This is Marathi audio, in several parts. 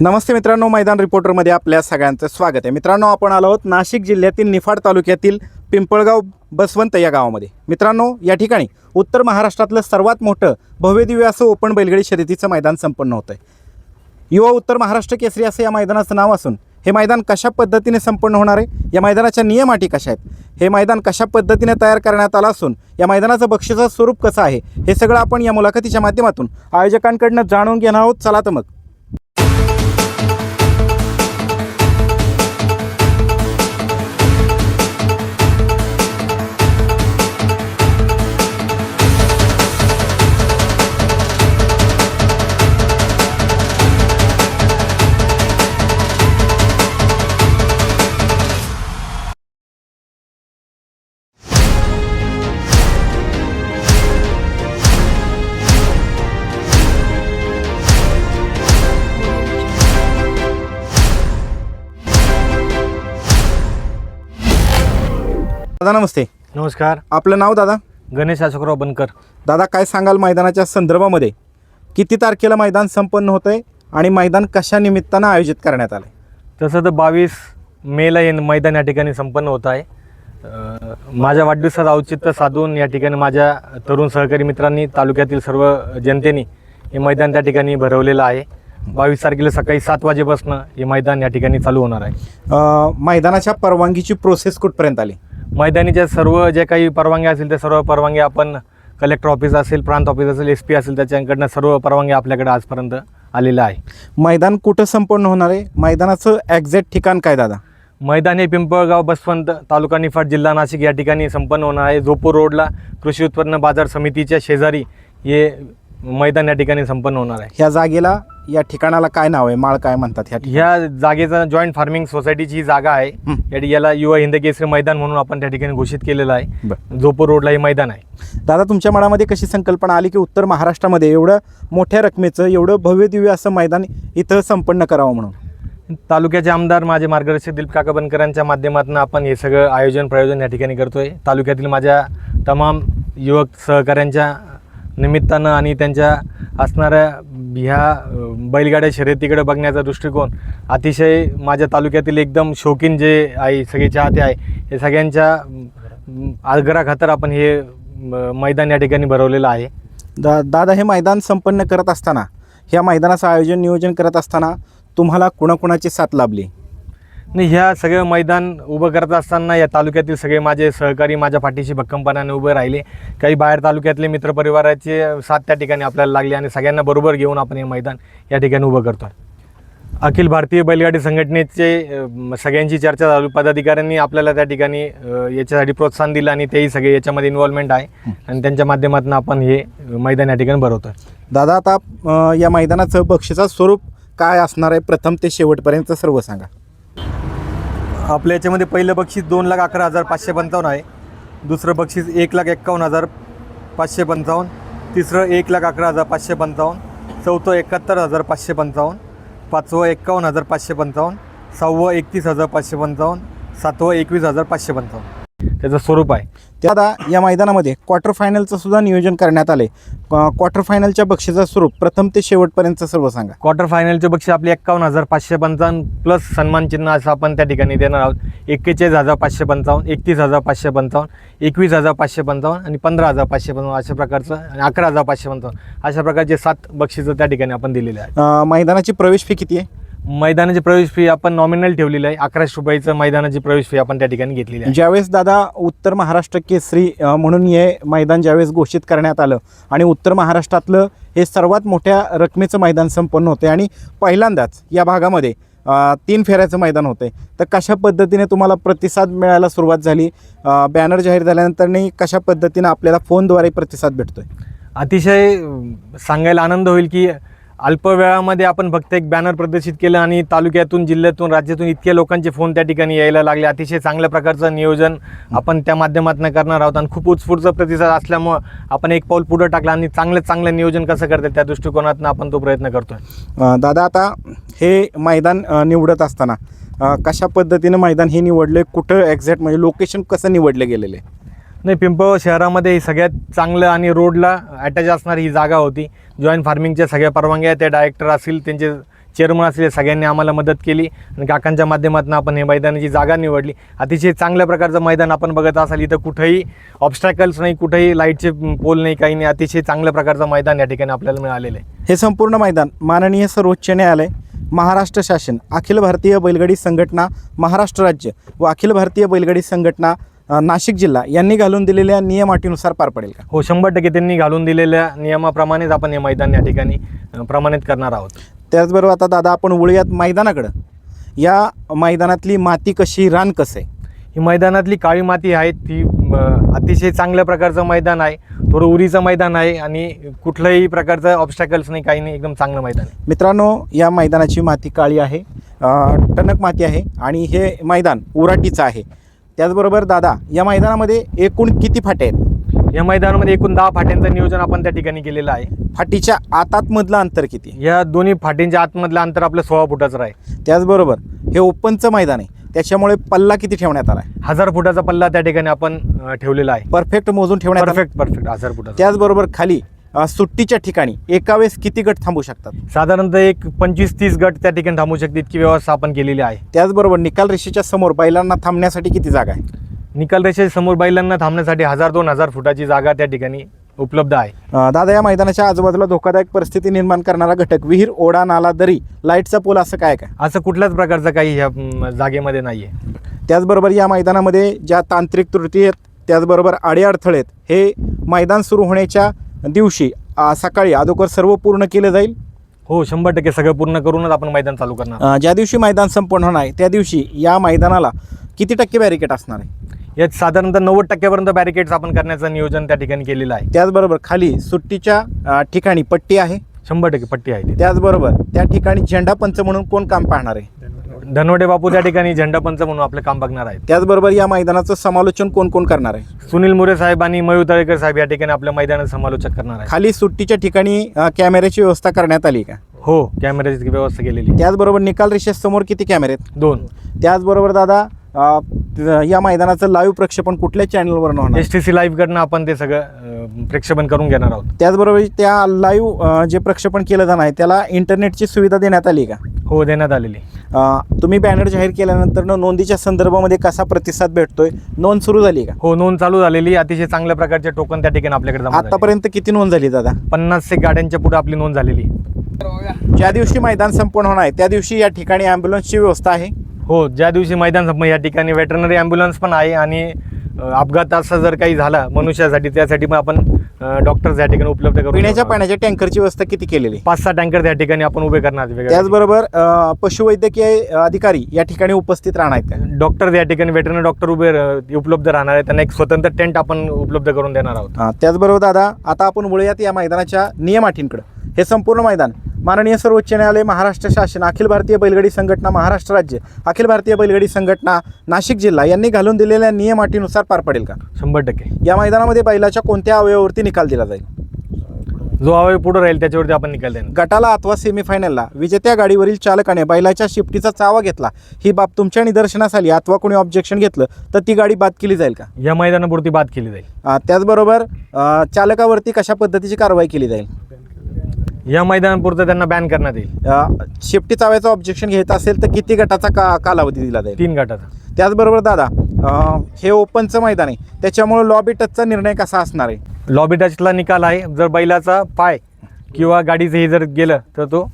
नमस्ते मित्रांनो मैदान रिपोर्टरमध्ये आपल्या सगळ्यांचं स्वागत आहे. मित्रांनो आपण आलो आहोत नाशिक जिल्ह्यातील निफाड तालुक्यातील पिंपळगाव बसवंत या गावामध्ये. मित्रांनो या ठिकाणी उत्तर महाराष्ट्रातलं सर्वात मोठं भव्यदिव्य असं ओपन बैलगडी शर्यतीचं मैदान संपन्न होतं आहे युवा उत्तर महाराष्ट्र केसरी असं या मैदानाचं नाव असून हे मैदान कशा पद्धतीने संपन्न होणार आहे? या मैदानाच्या नियम अटी कशा आहेत? हे मैदान कशा पद्धतीने तयार करण्यात आलं असून या मैदानाचं बक्षीचं स्वरूप कसं आहे? हे सगळं आपण या मुलाखतीच्या माध्यमातून आयोजकांकडनं जाणून घेणार आहोत. चला तर मग. दादा नमस्ते. नमस्कार. आपलं नाव दादा? गणेश अशोकराव बनकर. दादा काय सांगाल मैदानाच्या संदर्भामध्ये? किती तारखेला मैदान संपन्न होतं आहे आणि मैदान कशा निमित्तानं आयोजित करण्यात आलं तसं तर बावीस मेला हे मैदान या ठिकाणी संपन्न होत आहे. माझ्या वाढदिवसाचं औचित्य साधून या ठिकाणी माझ्या तरुण सहकारी मित्रांनी तालुक्यातील सर्व जनतेने हे मैदान त्या ठिकाणी भरवलेलं आहे. बावीस तारखेला सकाळी सात वाजेपासून हे मैदान या ठिकाणी चालू होणार आहे. मैदानाच्या परवानगीची प्रोसेस कुठपर्यंत आली? मैदानीच्या सर्व जे काही परवानग्या असतील त्या सर्व परवानग्या आपण कलेक्टर ऑफिस असेल प्रांत ऑफिस असेल एस पी असेल त्याच्याकडनं सर्व परवानग्या आपल्याकडे आजपर्यंत आलेल्या आहे. मैदान कुठं संपन्न होणार आहे? मैदानाचं एक्झॅक्ट ठिकाण काय दादा? मैदान हे पिंपळगाव बसवंत तालुका निफाड जिल्हा नाशिक या ठिकाणी संपन्न होणार आहे. जोपूर रोडला कृषी उत्पन्न बाजार समितीच्या शेजारी हे मैदान या ठिकाणी संपन्न होणार आहे. ह्या जागेला या ठिकाणाला काय नाव आहे? माळ काय म्हणतात ह्या ठिकाणी? ह्या जागेचा जॉईंट फार्मिंग सोसायटीची ही जागा आहे. हं. या याला युवा हिंद केसरी मैदान म्हणून आपण त्या ठिकाणी घोषित केलेलं आहे. बरं. जोपूर रोडला हे मैदान आहे. दादा तुमच्या मनामध्ये कशी संकल्पना आली की उत्तर महाराष्ट्रामध्ये एवढं मोठ्या रकमेचं एवढं भव्य दिव्य असं मैदान इथं संपन्न करावं म्हणून? तालुक्याचे आमदार माझे मार्गदर्शक दिलीप काका बनकरांच्या माध्यमातून आपण हे सगळं आयोजन प्रयोजन या ठिकाणी करतोय. तालुक्यातील माझ्या तमाम युवक सहकाऱ्यांच्या निमित्तानं आणि त्यांच्या असणाऱ्या ह्या बैलगाड्या शर्यतीकडे बघण्याचा दृष्टिकोन अतिशय माझ्या तालुक्यातील एकदम शौकीन जे आहे सगळे चाहते आहे हे सगळ्यांच्या आग्राखातर आपण हे मैदान या ठिकाणी भरवलेलं आहे. दा दादा हे मैदान संपन्न करत असताना ह्या मैदानाचं आयोजन नियोजन करत असताना तुम्हाला कुणाकुणाची साथ लाभली? नाही ह्या सगळं मैदान उभं करत असताना या तालुक्यातील सगळे माझे सहकारी माझ्या पाठीशी भक्कमपणाने उभे राहिले. काही बाहेर तालुक्यातले मित्रपरिवाराचे साथ त्या ठिकाणी आपल्याला लागली आणि सगळ्यांना बरोबर घेऊन आपण हे मैदान या ठिकाणी उभं करतो अखिल भारतीय बैलगाडी संघटनेचे सगळ्यांची चर्चा झाली पदाधिकाऱ्यांनी आपल्याला त्या ठिकाणी याच्यासाठी प्रोत्साहन दिलं आणि तेही सगळे याच्यामध्ये इन्व्हॉल्वमेंट आहे. आणि त्यांच्या माध्यमातून आपण हे मैदान या ठिकाणी भरवतो दादा आता या मैदानाचं बक्षिसाचं स्वरूप काय असणार आहे? प्रथम ते शेवटपर्यंत सर्व सांगा. आपल्या याच्यामध्ये पहिलं बक्षीस दोन लाख अकरा हजार पाचशे पंचावन्न आहे. दुसरं बक्षीस एक लाख एक्कावन्न हजार पाचशे पंचावन्न. तिसरं एक लाख अकरा हजार पाचशे पंचावन्न. चौथं एकाहत्तर हजार पाचशे पंचावन्न. पाचवं एक्कावन्न हजार पाचशे पंचावन्न. सहावं एकतीस हजार पाचशे पंचावन्न. सातवं एकवीस हजार पाचशे पंचावन्न. त्याचं स्वरूप आहे. दादा या मैदानामध्ये क्वार्टर फायनलचं सुद्धा नियोजन करण्यात आले क्वार्टर फायनलच्या बक्षिसाचं स्वरूप प्रथम ते शेवटपर्यंत सर्व सांगा. क्वार्टर फायनलचे बक्षीस आपले एक्कावन्न हजार पाचशे पंचावन्न प्लस सन्मान चिन्ह असं आपण त्या ठिकाणी देणार आहोत. एक्केचाळीस हजार पाचशे पंचावन्न एकतीस हजार पाचशे पंचावन्न एकवीस हजार पाचशे पंचावन्न आणि पंधरा हजार पाचशे पंचावन्न अशा प्रकारचं आणि अकरा हजार पाचशे पंचावन्न अशा प्रकारचे सात बक्षिसं त्या ठिकाणी आपण दिलेले आहे मैदानाची प्रवेश फी किती आहे? मैदानाची प्रवेश फी आपण नॉमिनल ठेवलेली आहे. अकराशे रुपयाचं मैदानाची प्रवेश फी आपण त्या ठिकाणी घेतलेली आहे. ज्यावेळेस दादा उत्तर महाराष्ट्र केसरी म्हणून हे मैदान ज्यावेळेस घोषित करण्यात आलं आणि उत्तर महाराष्ट्रातलं हे सर्वात मोठ्या रकमेचं मैदान संपन्न होते आणि पहिल्यांदाच या भागामध्ये तीन फेऱ्याचं मैदान होते तर कशा पद्धतीने तुम्हाला प्रतिसाद मिळायला सुरुवात झाली? बॅनर जाहीर झाल्यानंतरनी कशा पद्धतीने आपल्याला फोनद्वारे प्रतिसाद भेटतोय? अतिशय सांगायला आनंद होईल की अल्प वेळामध्ये आपण फक्त एक बॅनर प्रदर्शित केलं आणि तालुक्यातून जिल्ह्यातून राज्यातून इतक्या लोकांचे फोन त्या ठिकाणी यायला लागले. अतिशय चांगल्या प्रकारचं नियोजन आपण त्या माध्यमातून करणार आहोत आणि खूप उत्स्फूर्त प्रतिसाद असल्यामुळं आपण एक पाऊल पुढं टाकलं आणि चांगलं चांगलं नियोजन कसं करतात त्या दृष्टिकोनातून आपण तो प्रयत्न करतोय. दादा आता हे मैदान निवडत असताना कशा पद्धतीने मैदान हे निवडले कुठं एक्झॅक्ट म्हणजे लोकेशन कसं निवडले गेलेले नाही पिंपळ शहरामध्ये सगळ्यात चांगलं आणि रोडला अटॅच असणारी ही जागा होती. जॉईंट फार्मिंगच्या सगळ्या परवानग्या त्या डायरेक्टर असतील त्यांचे चेअरमन असलेल्या सगळ्यांनी आम्हाला मदत केली. आणि काकांच्या माध्यमातून आपण हे मैदानाची जागा निवडली. अतिशय चांगल्या प्रकारचं मैदान आपण बघत असाल इथं कुठंही ऑब्स्टॅकल्स नाही कुठंही लाईटचे पोल नाही काही नाही. अतिशय चांगल्या प्रकारचं मैदान या ठिकाणी आपल्याला मिळालेलं आहे. हे संपूर्ण मैदान माननीय सर्वोच्च न्यायालय महाराष्ट्र शासन अखिल भारतीय बैलगाडी संघटना महाराष्ट्र राज्य व अखिल भारतीय बैलगाडी संघटना नाशिक जिल्हा यांनी घालून दिलेल्या नियम अटीनुसार पार पडेल का? हो शंभर टक्के त्यांनी घालून दिलेल्या नियमाप्रमाणेच आपण हे मैदान या ठिकाणी प्रमाणित करणार आहोत. त्याचबरोबर आता दादा आपण वळूयात मैदानाकडं. या मैदानातली माती कशी रान कसं? आहे ही मैदानातली काळी माती आहे ती अतिशय चांगल्या प्रकारचं मैदान आहे थोडं उरीचं मैदान आहे आणि कुठल्याही प्रकारचं ऑब्स्टॅकल्स नाही काही नाही एकदम चांगलं मैदान आहे. मित्रांनो या मैदानाची माती काळी आहे टणक माती आहे आणि हे मैदान उराटीचं आहे. त्याचबरोबर दादा या मैदानामध्ये एकूण किती फाटे आहेत? या मैदानामध्ये एकूण दहा फाट्यांचं नियोजन आपण त्या ठिकाणी केलेलं आहे. फाटीच्या आतातमधलं अंतर किती? या दोन्ही फाटींच्या आतमधलं अंतर आपलं सोळा फुटाचं आहे त्याचबरोबर हे ओपनचं मैदान आहे त्याच्यामुळे पल्ला किती ठेवण्यात आला आहे हजार फुटाचा पल्ला त्या ठिकाणी आपण ठेवलेला आहे. परफेक्ट मोजून ठेवण्यात परफेक्ट परफेक्ट हजार फुटाचा. त्याचबरोबर खाली सुट्टीच्या ठिकाणी एका वेळेस किती गट थांबू शकतात? साधारणतः एक पंचवीस तीस गट त्या ठिकाणी थांबू शकते इतकी व्यवस्था आपण केलेली आहे. त्याचबरोबर निकाल रेषेच्या समोर बैलांना थांबण्यासाठी किती जागा आहे? निकाल रेषे समोर बैलांना थांबण्यासाठी हजार दोन हजार फुटाची जागा त्या ठिकाणी उपलब्ध आहे. अ, दादा या मैदानाच्या आजूबाजूला धोकादायक परिस्थिती निर्माण करणारा घटक विहीर ओढा नाला दरी लाईटचा पोल असं काय काय? असं कुठल्याच प्रकारचं काही ह्या म, जागेमध्ये नाही आहे त्याचबरोबर या मैदानामध्ये ज्या तांत्रिक त्रुटी आहेत त्याचबरोबर अडीअडथळे आहेत हे मैदान सुरू होण्याच्या दिवशी सकाळी अगोदर सर्व पूर्ण केलं जाईल? हो शंभर टक्के सगळं पूर्ण करूनच आपण मैदान चालू करणार. ज्या दिवशी मैदान संपन्न होणार आहे त्या दिवशी या मैदानाला किती टक्के बॅरिकेट असणार आहे? यात साधारणतः नव्वद टक्क्यापर्यंत बॅरिकेड्स आपण करण्याचं नियोजन त्या ठिकाणी केलेलं आहे. त्याचबरोबर खाली सुट्टीच्या ठिकाणी पट्टी आहे? शंभर टक्के पट्टी आहे. त्याचबरोबर त्या ठिकाणी झेंडा पंच म्हणून कोण काम पाहणार आहे? धनवडे बापू त्या ठिकाणी झेंडा पंच म्हणून आपलं काम बघणार आहेत. त्याचबरोबर या मैदानाचं समालोचन कोण कोण करणार आहे? सुनील मोरे साहेब आणि मयूर तळेकर साहेब या ठिकाणी आपल्या मैदानात समालोचक करणार आहेत. खाली सुट्टीच्या ठिकाणी अ, कॅमेऱ्याची व्यवस्था करण्यात आली का? हो कॅमेऱ्याची व्यवस्था केलेली आहे. त्याचबरोबर निकाल रेषेसमोर किती कॅमेरे आहेत? दोन. त्याचबरोबर दादा अ, त- या मैदानाचं लाईव्ह प्रक्षेपण कुठल्या चॅनलवर होणार? एस टी सी लाईव्हकडनं आपण ते सगळं अं, प्रेक्षेपण करून घेणार आहोत. त्याचबरोबर त्या लाईव्ह जे प्रक्षेपण केलं जाणार आहे त्याला इंटरनेटची सुविधा देण्यात आली का? हो देण्यात आलेली तुम्ही बॅनर जाहीर केल्यानंतर नोंदीच्या संदर्भामध्ये कसा प्रतिसाद भेटतोय? नोंद सुरू झाली का? हो नोंद चालू झालेली. अतिशय चांगल्या प्रकारचे टोकन त्या ठिकाणी आपल्याकडे. आतापर्यंत किती नोंद झाली दादा? पन्नास एक गाड्यांच्या पुढे आपली नोंद झालेली. ज्या दिवशी मैदान संपन्न होणार आहे त्या दिवशी या ठिकाणी ॲम्ब्युलन्सची व्यवस्था आहे? हो ज्या दिवशी मैदान संप या ठिकाणी वेटरनरी ॲम्ब्युलन्स पण आहे आणि अपघात असा जर काही झाला मनुष्यासाठी त्यासाठी पण आपण डॉक्टर्स या ठिकाणी उपलब्ध करू पिण्याच्या पाण्याच्या टँकरची व्यवस्था किती केलेली? पाच सहा टँकर त्या ठिकाणी आपण उभे करणार त्याचबरोबर पशुवैद्यकीय अधिकारी या ठिकाणी उपस्थित राहणार आहेत डॉक्टर या ठिकाणी वेटरनरी डॉक्टर उभे उपलब्ध राहणार आहे त्यांना एक स्वतंत्र टेंट आपण उपलब्ध करून देणार आहोत. त्याचबरोबर दादा आता आपण वळूयात या मैदानाच्या नियम अटींकडे हे संपूर्ण मैदान माननीय सर्वोच्च न्यायालय महाराष्ट्र शासन अखिल भारतीय बैलगाडी संघटना महाराष्ट्र राज्य अखिल भारतीय बैलगाडी संघटना नाशिक जिल्हा यांनी घालून दिलेल्या नियम अटीनुसार पार पडेल का? शंभर टक्के. या मैदानामध्ये बैलाच्या कोणत्या अवयवावरती निकाल दिला जाईल? जो अवयव पुढे राहील त्याच्यावरती आपण निकाल देणार. गटाला अथवा सेमीफायनलला विजेत्या गाडीवरील चालकाने बैलाच्या शिफ्टीचा चावा घेतला ही बाब तुमच्या निदर्शनास आली अथवा कोणी ऑब्जेक्शन घेतलं तर ती गाडी बाद केली जाईल का? या मैदानापुरती बाद केली जाईल. अ, त्याचबरोबर अ, चालकावरती कशा पद्धतीची कारवाई केली जाईल? या मैदानापुरतं त्यांना बॅन करण्यात येईल. अ, शेफ्टी चाव्याचं ऑब्जेक्शन घ्यायचं असेल तर किती गटाचा का कालावधी दिला जाईल? तीन गटाचा. त्याचबरोबर दादा अ, हे ओपनचं मैदान आहे. त्याच्यामुळे लॉबी टचचा निर्णय कसा असणार आहे? लॉबी टचला निकाल आहे. जर बैलाचा पाय किंवा गाडीचं हे जर गेलं तर तो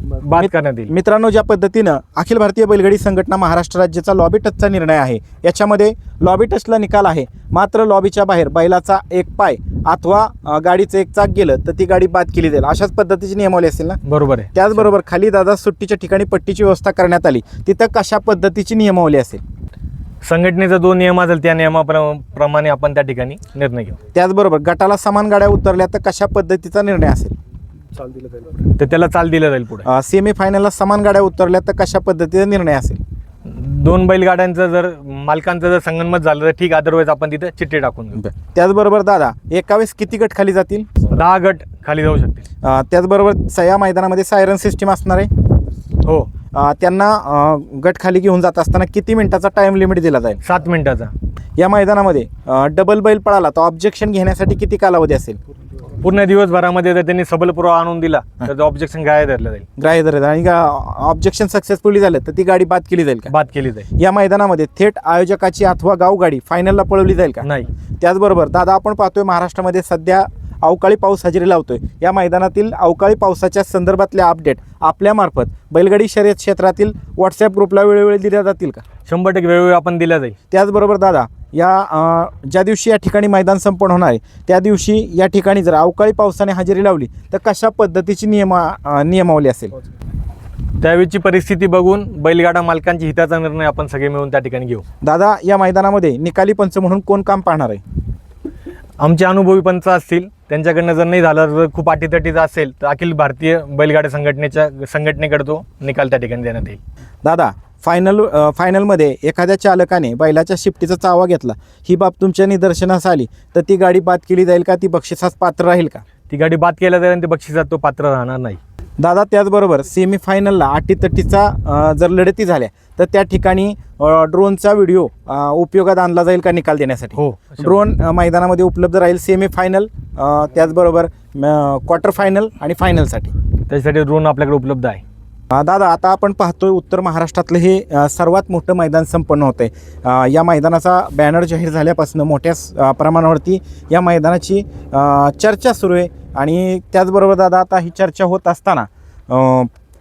बाद करण्यात येईल. मित्रांनो ज्या पद्धतीनं अखिल भारतीय बैलगाडी संघटना महाराष्ट्र राज्याचा लॉबी टचचा निर्णय आहे याच्यामध्ये लॉबी टचला निकाल आहे. मात्र लॉबीच्या बाहेर बैलाचा एक पाय अथवा गाडीचं एक चाक गेलं तर ती गाडी बाद केली जाईल. अशाच पद्धतीची नियमावली असेल ना? बरोबर आहे. त्याचबरोबर खाली दादा सुट्टीच्या ठिकाणी पट्टीची व्यवस्था करण्यात आली. तिथं कशा पद्धतीची नियमावली असेल? संघटनेचा जो नियम असेल त्या नियमाप्रमाणे आपण त्या ठिकाणी निर्णय घेऊ. त्याचबरोबर गटाला समान गाड्या उतरल्या तर कशा पद्धतीचा निर्णय असेल? तर त्याला चाल दिलं जाईल पुढे. सेमी फायनलला समान गाड्या उतरल्या तर कशा पद्धतीचा निर्णय असेल? दोन बैलगाड्यांचं जर मालकांचं जर संगनमत झालं तर ठीक अदरवाईज आपण तिथं चिठ्ठी टाकून घेऊ त्याचबरोबर दादा एका वेळेस किती गट खाली जातील? दहा गट खाली जाऊ शकतील. अ, त्याचबरोबर स- या मैदानामध्ये सायरन सिस्टीम असणार आहे. हो. अ, त्यांना अ, गट खाली घेऊन जात असताना किती मिनिटाचा टाइम लिमिट दिला जाईल? सात मिनिटाचा. या मैदानामध्ये अ, डबल बैल पळाला तर ऑब्जेक्शन घेण्यासाठी किती कालावधी असेल? पूर्ण दिवसभरामध्ये जर त्यांनी सबल पुरावा आणून दिला तर ऑब्जेक्शन काय धरलं जाईल. ग्राह्य धरत आणि ऑब्जेक्शन सक्सेसफुली झालं तर ती गाडी बाद केली जाईल का? बाद केली जाईल. या मैदानामध्ये थेट आयोजकाची अथवा गावगाडी फायनलला पळवली जाईल का? नाही. त्याचबरोबर दादा आपण पाहतोय महाराष्ट्रामध्ये सध्या अवकाळी पाऊस हजेरी लावतोय. या मैदानातील अवकाळी पावसाच्या संदर्भातले अपडेट आपल्यामार्फत बैलगाडी शर्यत क्षेत्रातील व्हॉट्सअप ग्रुपला वेळोवेळी दिल्या जातील का? शंभर टक्के वेळोवेळी आपण दिला जाईल. त्याचबरोबर दादा या ज्या दिवशी या ठिकाणी मैदान संपन्न होणार आहे त्या दिवशी या ठिकाणी जर अवकाळी पावसाने हजेरी लावली तर कशा पद्धतीची नियमा नियमावली असेल? त्यावेळची परिस्थिती बघून बैलगाडा मालकांची हिताचा निर्णय आपण सगळे मिळून त्या ठिकाणी घेऊ. दादा या मैदानामध्ये निकाली पंच म्हणून कोण काम पाहणार आहे? आमचे अनुभवी पंच असतील त्यांच्याकडनं जर नाही झालं तर खूप अटीतटीचा असेल तर अखिल भारतीय बैलगाडी संघटनेच्या संघटनेकडे तो निकाल त्या ठिकाणी देण्यात येईल. दादा फायनल फायनलमध्ये एखाद्या चालकाने बैलाच्या शिफ्टीचा चावा घेतला. ही बाब तुमच्या निदर्शनास आली. तर ती गाडी बाद केली जाईल का? ती बक्षिसास पात्र राहील का? ती गाडी बाद केल्या जाईल आणि ते बक्षिसात तो पात्र राहणार नाही. दादा त्याचबरोबर सेमीफायनलला अटीतटीचा जर लढती झाल्या तर त्या ठिकाणी ड्रोनचा व्हिडिओ उपयोगात आणला जाईल का निकाल देण्यासाठी? हो. ड्रोन मैदानामध्ये उपलब्ध राहील सेमीफायनल त्याचबरोबर क्वार्टर फायनल आणि फायनलसाठी त्याच्यासाठी ड्रोन आपल्याकडे उपलब्ध आहे. दादा आता आपण पाहतोय उत्तर महाराष्ट्रातलं हे सर्वात मोठं मैदान संपन्न होतं आहे या मैदानाचा बॅनर जाहीर झाल्यापासून मोठ्या प्रमाणावरती या मैदानाची चर्चा सुरू आहे. आणि त्याचबरोबर दादा आता ही चर्चा होत असताना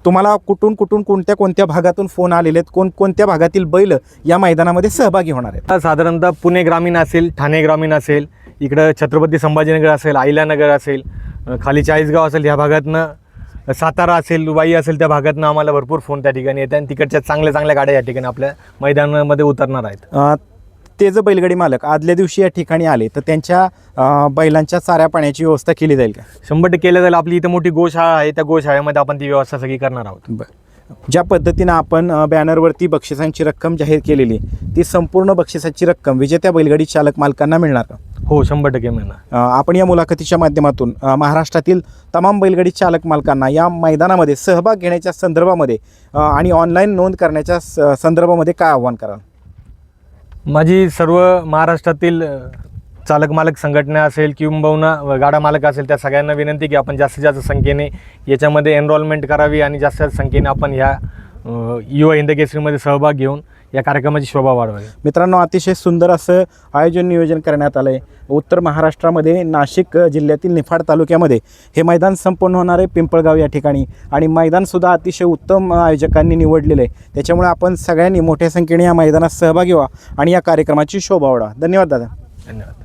तुम्हाला कुठून कुठून कोणत्या कोणत्या भागातून फोन आलेले आहेत? कोण कोणत्या भागातील बैल या मैदानामध्ये सहभागी होणार आहेत? साधारणतः पुणे ग्रामीण असेल ठाणे ग्रामीण असेल इकडं छत्रपती संभाजीनगर असेल अहिल्यानगर असेल खाली चाळीसगाव असेल ह्या भागातनं सातारा असेल वाई असेल त्या भागातनं आम्हाला भरपूर फोन त्या ठिकाणी येतात आणि तिकडच्या चांगल्या चांगल्या गाड्या या ठिकाणी आपल्या मैदानामध्ये उतरणार आहेत. अ, ते जर बैलगाडी मालक आदल्या दिवशी या ठिकाणी आले तर त्यांच्या अ, बैलांच्या चाऱ्या पाण्याची व्यवस्था केली जाईल का? शंभर टक्के केलं जाईल. आपली इथं मोठी गोशाळा आहे. त्या गोशाळेमध्ये आपण ती व्यवस्था सगळी करणार आहोत. बरं. ज्या पद्धतीनं आपण अ, बॅनरवरती बक्षिसांची रक्कम जाहीर केलेली आहे, ती संपूर्ण बक्षिसाची रक्कम विजेत्या बैलगाडी चालक मालकांना मिळणार का? हो शंभर टक्के मिळणार. अ, आपण या मुलाखतीच्या माध्यमातून अ, महाराष्ट्रातील तमाम बैलगाडी चालक मालकांना या मैदानामध्ये सहभाग घेण्याच्या संदर्भामध्ये अ, आणि ऑनलाईन नोंद करण्याच्या स- संदर्भामध्ये काय आव्हान कराल? माझी सर्व महाराष्ट्रातील अ, चालक मालक संघटना असेल किंबहुना गाडा मालक असेल त्या सगळ्यांना विनंती की आपण जास्तीत जास्त संख्येने याच्यामध्ये एनरोलमेंट करावी आणि जास्तीत जास्त संख्येने आपण ह्या अ, युवा हिंद केसरीमध्ये सहभाग घेऊन या कार्यक्रमाची शोभा वाढवावी. मित्रांनो अतिशय सुंदर असं आयोजन नियोजन करण्यात आलं आहे उत्तर महाराष्ट्रामध्ये नाशिक जिल्ह्यातील निफाड तालुक्यामध्ये हे मैदान संपन्न होणार आहे पिंपळगाव या ठिकाणी. आणि मैदानसुद्धा अतिशय उत्तम आयोजकांनी निवडलेलं आहे. त्याच्यामुळे आपण सगळ्यांनी मोठ्या संख्येने या मैदानात सहभागी व्हा आणि या कार्यक्रमाची शोभा वाढवा. धन्यवाद दादा. धन्यवाद.